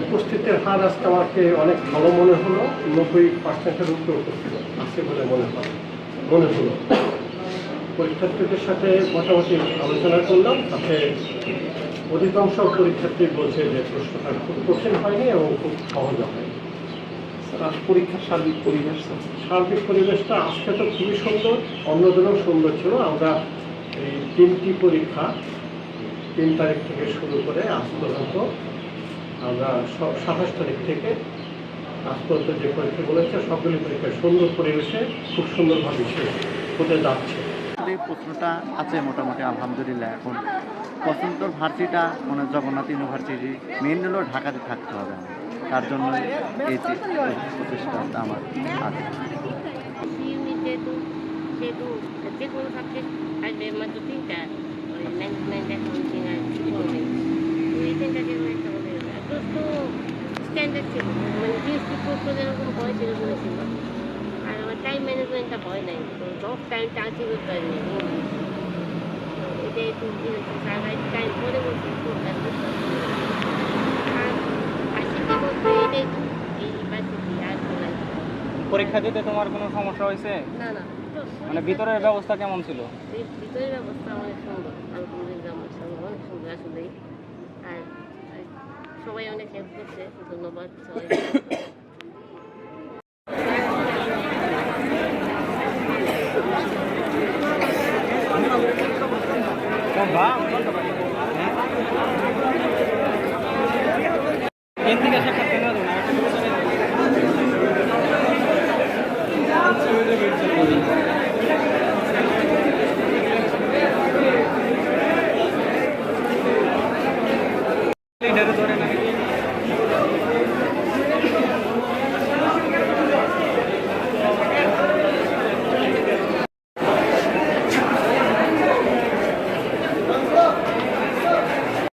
উপস্থিতের হার আজকে আমাকে অনেক ভালো মনে হলো, নব্বই পার্সেন্টের উপরে উপস্থিত আছে বলে মনে হয়, মনে হলো। পরীক্ষার্থীদের সাথে মোটামুটি আলোচনা করলাম, তাতে অধিকাংশ পরীক্ষার্থী বলছে যে প্রশ্নটা খুব কঠিন হয়নি এবং খুব সহজ হয় স্যার পরীক্ষার সার্বিক পরিবেশ সার্বিক পরিবেশটা আজকে তো খুবই সুন্দর অন্যদিনও সুন্দর ছিল। আমরা এই তিনটি পরীক্ষা তিন তারিখ থেকে শুরু করে আজ পর্যন্ত আমরা সব সাতাশ তারিখ থেকে আজ পর্যন্ত যে পরীক্ষা বলেছে সবগুলি পরীক্ষা সুন্দর পরিবেশে খুব সুন্দরভাবে শেষ হতে যাচ্ছে। প্রশ্নটা আছে মোটামুটি আলহামদুলিল্লাহ। এখন পছন্দ ভার্সিটা মানে জগন্নাথ ইউনিভার্সিটি মেন হলো ঢাকাতে থাকতে হবে আমার। তার জন্য এই প্রচেষ্টাটা আমার আছে যে কোনো সাবজেক্ট তিনটা ম্যানেজমেন্ট অ্যাকাউন্টিং আর প্রশ্ন স্ট্যান্ডার্ড ছিল মানে জিএসটি প্রশ্ন যেরকম ছিল আর আমার টাইম ম্যানেজমেন্টটা ভয় নাই তো সব টাইমটা আছে করতে পারিনি ইংলিশ এটা একটু টাইম পরে বলছি প্রোগ্রাম আর আশিটি বলতে এটাই এই ইউনিভার্সিটি আর কোনো পরীক্ষা দিতে তোমার কোনো সমস্যা হয়েছে? না না। মানে ভিতরের ব্যবস্থা কেমন ছিল? ভিতরের ব্যবস্থা অনেক সুন্দর। অনেক সুন্দর আসলেই। আর সবাই অনেক হেল্প করছে ধন্যবাদ সবাই